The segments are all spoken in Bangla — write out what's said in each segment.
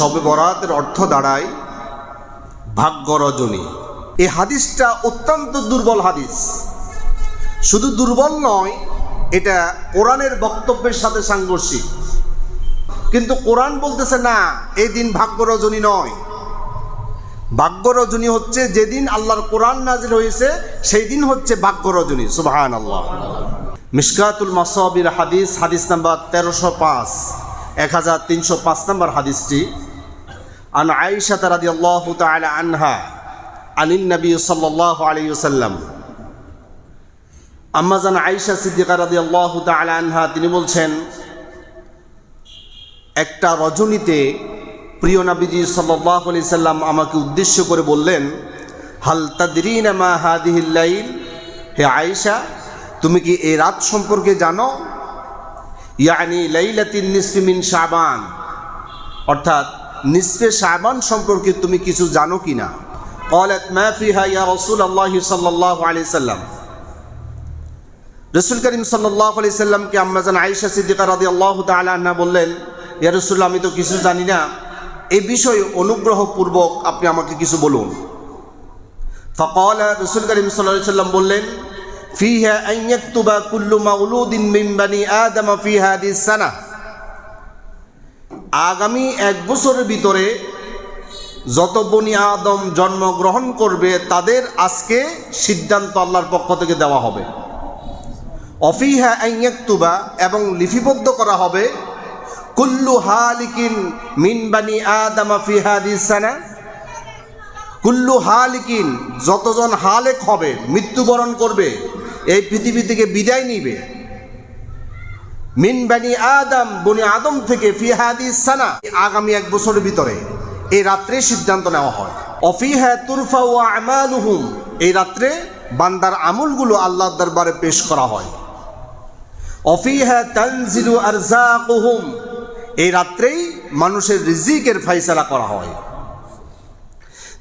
শবে বরাতের অর্থ দাঁড়ায় ভাগ্য রজনী এই হাদিসটা অত্যন্ত দুর্বল হাদিস। শুধু দুর্বল নয়, এটা কোরআনের বক্তব্যের সাথে সাংঘর্ষিক। কিন্তু কোরআন বলতেছে, না, এই দিন ভাগ্য রজনী নয়। ভাগ্য রজনী হচ্ছে যেদিন আল্লাহর কোরআন নাজির হয়েছে, সেই দিন হচ্ছে ভাগ্য রজনী সুবাহান আল্লাহ মিসকাতুল মাসাবির হাদিস হাদিস নাম্বার তেরোশো পাঁচ, এক হাজার তিনশো পাঁচ নম্বর হাদিসটি আন আইসা রাদি আল্লাহ তালা আনহা আনিন নবী সাল্লাহ আলী সাল্লাম আম্মাজান আইসা সিদ্দিকা রাদি আল্লাহ তালা আনহা তিনি বলছেন, একটা রজনীতে প্রিয় নবীজি সাল্লাহ আলি সাল্লাম আমাকে উদ্দেশ্য করে বললেন, হাল তাদরিন মা হাদিহিল্লাইল হে আয়েশা, তুমি কি এই রাত সম্পর্কে জানো? ইয়ানি লাইলাতিন নিসফি মিন শাবান। অর্থাৎ নিসফে শাবান সম্পর্কে তুমি কিছু জানো কি না قالت ما فيها يا رسول الله صلى الله عليه وسلم রসুল করিম সাল্লাহ আলি সাল্লামকে আম্মাজান আয়েশা সিদ্দিকা রাদি আল্লাহ তালা বললেন ইয়া রসুল্লাহ আমি তো কিছু জানি না এই বিষয়ে অনুগ্রহপূর্বক আপনি আমাকে কিছু বলুন ফকাল রসুল করিম সাল্লাহ সাল্লাম বললেন ফিহা আইয়াক্তুবা কুল্লু মাউলুদিন মিন বানি আদম ফি হাদিস সানা আগামী এক বছরের ভিতরে যত বনি আদম জন্মগ্রহণ করবে, তাদের আজকে সিদ্ধান্ত আল্লাহর পক্ষ থেকে দেওয়া হবে। অফিহা আইয়াক্তুবা এবং লিপিবদ্ধ করা হবে, কুল্লু হালিকিন মিন বানি আদামা ফি হাদিস সানা। কুল্লু হালিকিন, যতজন হালেক হবে, মৃত্যুবরণ করবে, এই পৃথিবী থেকে বিদায় নিবে। মিন বানি আদম, বনি আদম থেকে ফি হাদিস সানা, আগামী এক বছরের ভিতরে এই রাত্রে সিদ্ধান্ত নেওয়া হয়। অফিহা তুরফা ও আমালুহুম, এই রাত্রে বান্দার আমলগুলো আল্লাহর দরবারে পেশ করা হয়। অফিহা তানজিলু আরজাকুহুম, এই রাত্রেই মানুষের রিজিকের ফাইসালা করা হয়।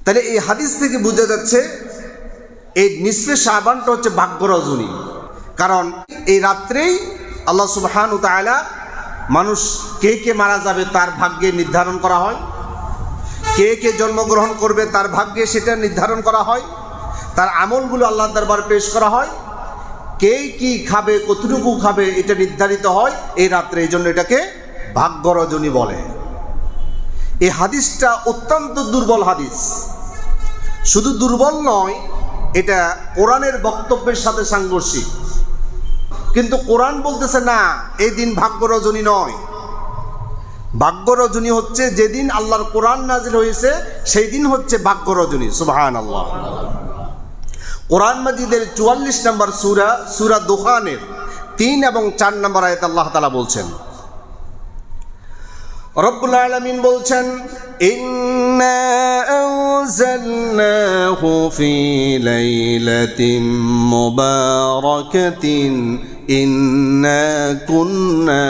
তাহলে এই হাদিস থেকে বোঝা যাচ্ছে, এই নিসফে সাবানটা হচ্ছে ভাগ্য রজনী কারণ এই রাত্রেই আল্লাহ সুবহান মানুষ কে কে মারা যাবে তার ভাগ্যে নির্ধারণ করা হয়। কে কে জন্মগ্রহণ করবে তার ভাগ্যে সেটা নির্ধারণ করা হয়। তার আমলগুলো আল্লাহ দরবার পেশ করা হয়। কে কি খাবে, কতটুকু খাবে, এটা নির্ধারিত হয় এই রাত্রে এই জন্য এটাকে ভাগ্য রজনী বলে। এই হাদিসটা অত্যন্ত দুর্বল হাদিস। শুধু দুর্বল নয়, এটা কোরআনের বক্তব্যের সাথে সাংঘর্ষিক। কিন্তু কোরআন বলতেছে না এই দিন ভাগ্য রজনী নয়। ভাগ্য রজনী হচ্ছে যেদিন আল্লাহর কোরআন নাজিল হয়েছে, সেই দিন হচ্ছে ভাগ্য রজনী। সুবাহান আল্লাহ কোরআন মাজিদের চুয়াল্লিশ নম্বর সুরা সুরা দোকানের তিন এবং চার নম্বর আয়ত আল্লাহ তালা বলছেন, রব্বুল আলমিন বলছেন আনজালনাহু ফি লাইলাতিন মুবারাকাতিন ইন্না কুন্না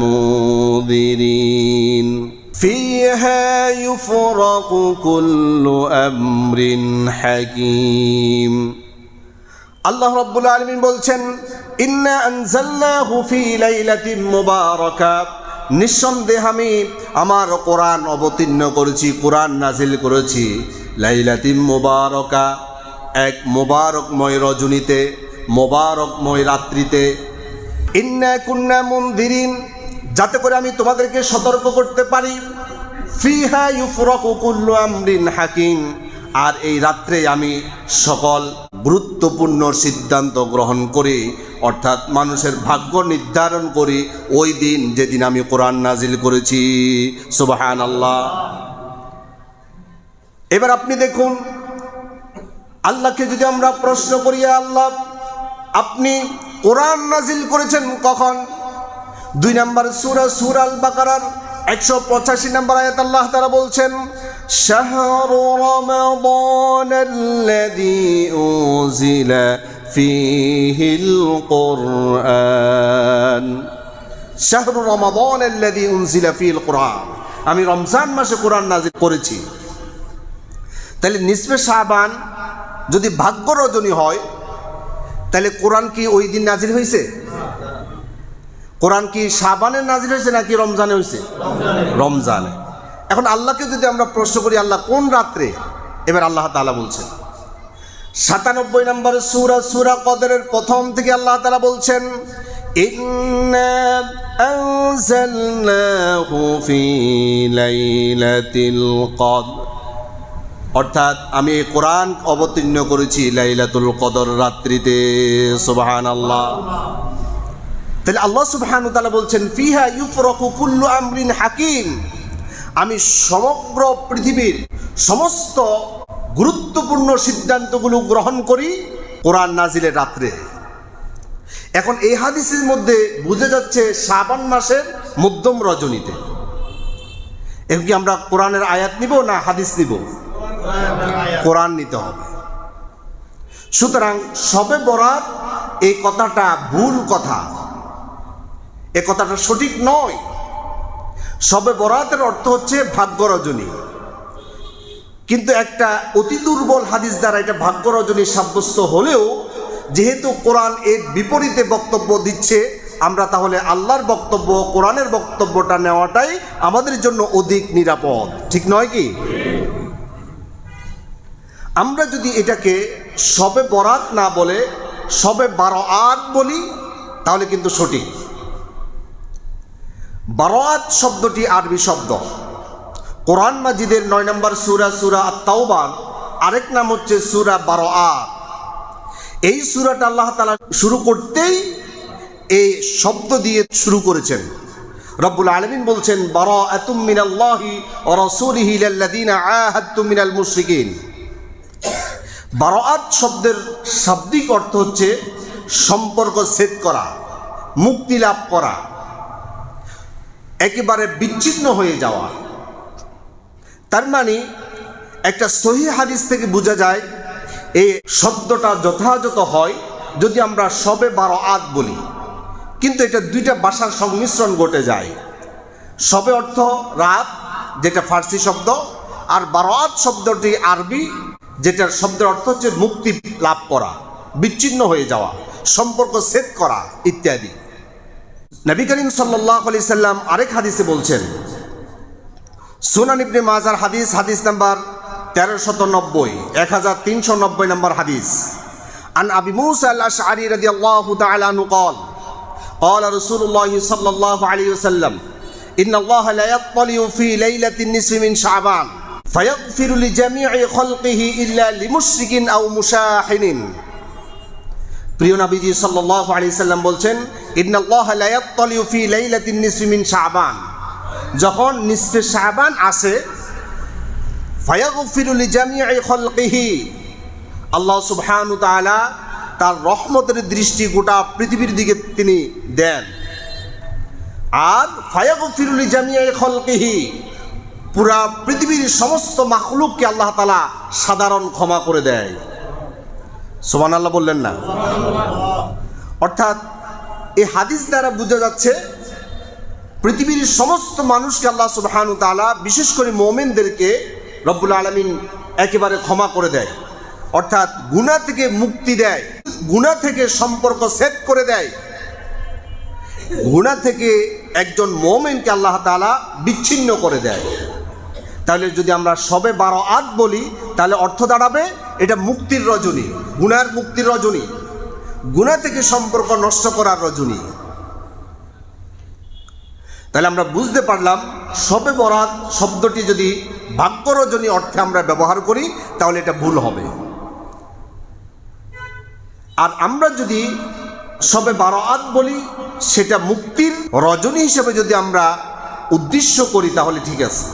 মুদিরিন فيها يفرق كل أمر حكيم আল্লাহ রব্বুল আলমিন বলছেন ইন্না আনজাল্লাহু ফি লাইলাতিন মুবারাকা নিঃসন্দেহ আমি আমার কোরআন অবতীর্ণ করেছি কোরআন নাজিল করেছি লাইলাতিন মুবারকা এক মোবারকময় রজনীতে মোবারকময় রাত্রিতে। ইন্না কুন্না মুনদিরিন, যাতে করে আমি তোমাদেরকে সতর্ক করতে পারি। ফিহা ইউফরাকু কুল্লু আমরিন হাকিম, আর এই রাত্রে আমি সকল গুরুত্বপূর্ণ সিদ্ধান্ত গ্রহণ করি, অর্থাৎ মানুষের ভাগ্য নির্ধারণ করি, ওই দিন যেদিন আমি কোরআন নাজিল করেছি। সুবাহান আল্লাহ এবার আপনি দেখুন, আল্লাহকে যদি আমরা প্রশ্ন করি আল্লাহ আপনি কোরআন নাজিল করেছেন কখন দুই নম্বর সুরা সুর আল বাকারার একশো পঁচাশি নম্বর আয়াত আল্লাহ তারা বলছেন شهر رمضان الذي أنزل فيه القرآن شهر رمضان الذي أنزل فيه القرآن আমি রমজান মাসে কোরআন নাজিল করেছি তাহলে নিসবে শাহবান যদি ভাগ্য রজনী হয় তাহলে কোরআন কি ওই দিন নাজির হয়েছে? কোরআন কি শাবানের নাজির হয়েছে নাকি রমজানে হয়েছে? রমজানে। এখন আল্লাহকে যদি আমরা প্রশ্ন করি, আল্লাহ কোন রাত্রে? এবার আল্লাহ তাআলা বলছেন, সাতানব্বই নম্বর সুরা সুরা কদরের প্রথম থেকে আল্লাহ তালা বলছেন আনজালনাহু ফি লাইলাতিল কদর। অর্থাৎ আমি কোরআন অবতীর্ণ করেছি লাইলাতুল কদর রাত্রিতে সুবহান আল্লাহ তাহলে আল্লাহ সুবহান তাআলা বলছেন, ফিহা ইউফরাকু কুল্লু আমরিন হাকিম। আমি সমগ্র পৃথিবীর সমস্ত গুরুত্বপূর্ণ সিদ্ধান্তগুলো গ্রহণ করি কোরআন নাজিলের রাত্রে। এখন এই হাদিসের মধ্যে বুঝে যাচ্ছে শ্রাবণ মাসের মধ্যম রজনীতে। এখন কি আমরা কোরআনের আয়াত নিব না হাদিস নিব? কোরআন নিতে হবে। সুতরাং সবে বরাত এই কথাটা ভুল কথা। এ কথাটা সঠিক নয়। সবে বরাতের অর্থ হচ্ছে ভাগ্য রজনী কিন্তু একটা অতি দুর্বল হাদিস দ্বারা এটা ভাগ্য রজনী সাব্যস্ত হলেও, যেহেতু কোরআন এর বিপরীতে বক্তব্য দিচ্ছে, আমরা তাহলে আল্লাহর বক্তব্য, কোরআনের বক্তব্যটা নেওয়াটাই আমাদের জন্য অধিক নিরাপদ। ঠিক নয় কি? আমরা যদি এটাকে সবে বরাত না বলে সবে বারো আট বলি, তাহলে কিন্তু সঠিক। বারোয়াত শব্দটি আরবি শব্দ। কোরআন মাজিদের নয় নম্বর সুরা সুরা তাওবান আরেক নাম হচ্ছে সুরা বারো আট এই সুরাটা আল্লাহ তালা শুরু করতেই এই শব্দ দিয়ে শুরু করেছেন। রব্বুল আলমিন বলছেন বারো এতুম মিনাল্লাহি ও রসুলিহি লাল্লাদিনা আহাত্তুম মিনাল মুশরিকিন। বারোয়াত শব্দের শাব্দিক অর্থ হচ্ছে সম্পর্ক ছেদ করা, মুক্তি লাভ করা, একেবারে বিচ্ছিন্ন হয়ে যাওয়া। তার মানে একটা সহি হাদিস থেকে বোঝা যায় এই শব্দটা যথাযথ হয় যদি আমরা সবে বারো আত বলি। কিন্তু এটা দুইটা ভাষার সংমিশ্রণ ঘটে যায়। সবে অর্থ রাত, যেটা ফার্সি শব্দ, আর বারোয়াত শব্দটি আরবি যেটার শব্দের অর্থ হচ্ছে মুক্তি লাভ করা বিচ্ছিন্ন হয়ে যাওয়া সম্পর্ক সেট করা ইত্যাদি নবী করিম সাল্লাহ আলি সাল্লাম আরেক হাদিসে বলছেন সুনান ইবনে মাজার হাদিস হাদিস নাম্বার তেরোশত নব্বই এক হাজার তিনশো নব্বই নম্বর হাদিস আন আবি মুসা আল আশআরি রাদিয়াল্লাহু তাআলা আনহু قال قال رسول الله صلى الله عليه وسلم إن الله لا يطلع في ليلة النصف من شعبان فيغفر لجميع خلقه إلا لمشرك أو مشاحن প্রিয় নবীজি সাল্লাহ আলি সাল্লাম বলছেন ইন্নাল্লাহ লা ইয়াত্তালিউ ফি লাইলাতিন নিসফি মিন শাবান যখন নিসফে শাবান আসে ফায়াগফিরু লিজামিই খলকিহি আল্লাহ সুবহানাহু তাআলা তার রহমতের দৃষ্টি গোটা পৃথিবীর দিকে তিনি দেন আর ফায়াগফিরু লিজামিই খলকিহি পুরা পৃথিবীর সমস্ত মাখলুককে আল্লাহ তাআলা সাধারণ ক্ষমা করে দেয়। সোমান আল্লাহ বললেন না? অর্থাৎ এই হাদিস দ্বারা বোঝা যাচ্ছে, পৃথিবীর সমস্ত মানুষকে আল্লাহ সুবহানু তাআলা বিশেষ করে মোমেনদেরকে রব্বুল আলমিন একেবারে ক্ষমা করে দেয়। অর্থাৎ গুণা থেকে মুক্তি দেয় গুণা থেকে সম্পর্ক সেট করে দেয়। গুণা থেকে একজন মোমেনকে আল্লাহ তাআলা বিচ্ছিন্ন করে দেয়। তাহলে যদি আমরা সবে বারো আট বলি, তাহলে অর্থ দাঁড়াবে এটা মুক্তির রজনী গুণার মুক্তির রজনী গুণা থেকে সম্পর্ক নষ্ট করার রজনী। তাহলে আমরা বুঝতে পারলাম, সবে বরাত শব্দটি যদি ভাগ্য রজনী অর্থে আমরা ব্যবহার করি, তাহলে এটা ভুল হবে। আর আমরা যদি সবে বারো আত বলি, সেটা মুক্তির রজনী হিসেবে যদি আমরা উদ্দেশ্য করি, তাহলে ঠিক আছে।